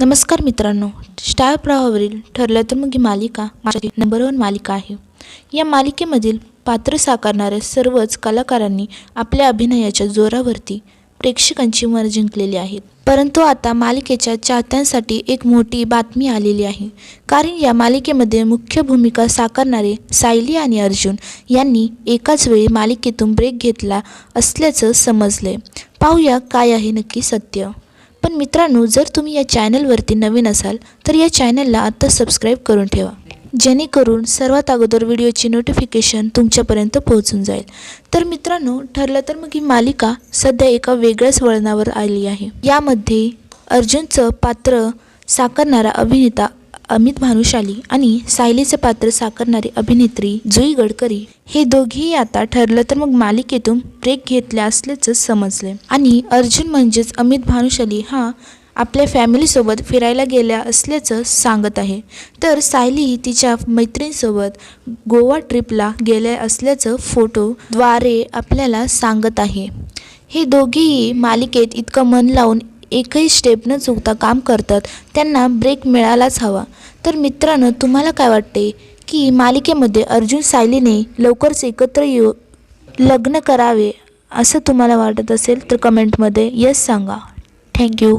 नमस्कार मित्रांनो स्टार प्रवाहावरील ठरलं तर मग ही मालिका माझी नंबर वन मालिका आहे. या मालिकेमधील पात्र साकारणाऱ्या सर्वच कलाकारांनी आपल्या अभिनयाच्या जोरावरती प्रेक्षकांची मन जिंकलेली आहेत. परंतु आता मालिकेच्या चाहत्यांसाठी एक मोठी बातमी आलेली आहे. कारण या मालिकेमध्ये मुख्य भूमिका साकारणारे सायली आणि अर्जुन यांनी एकाच वेळी मालिकेतून ब्रेक घेतला असल्याचं समजलंय. पाहूया काय आहे नक्की सत्य. पण मित्रांनो जर तुम्ही या चॅनलवरती नवीन असाल तर या चॅनलला आत्ता सबस्क्राईब करून ठेवा. जेणेकरून सर्वात अगोदर व्हिडिओची नोटिफिकेशन तुमच्यापर्यंत पोहोचून जाईल. तर मित्रांनो ठरलं तर मग ही मालिका सध्या एका वेगळ्याच वळणावर आली आहे. यामध्ये अर्जुनचं पात्र साकारणारा अभिनेता अमित भानुशाली आणि सायलीचं पात्र साकारणारी अभिनेत्री जुई गडकरी हे दोघेही आता ठरलं तर मग मालिकेतून ब्रेक घेतल्या असल्याचं समजले आणि अर्जुन म्हणजेच अमित भानुशाली हा आपल्या फॅमिलीसोबत फिरायला गेल्या असल्याचं सांगत आहे. तर सायली तिच्या मैत्रिणीसोबत गोवा ट्रिपला गेल्या असल्याचं फोटोद्वारे आपल्याला सांगत आहे. हे दोघेही मालिकेत इतकं मन लावून एकही स्टेप न चुकता काम करतात त्यांना ब्रेक मिळालाच हवा. तर मित्रांनो तुम्हाला काय वाटते? की मालिकेमध्ये अर्जुन सायलीने लवकरच एकत्र येऊ लग्न करावे असं तुम्हाला वाटत असेल तर कमेंटमध्ये यस सांगा. थँक्यू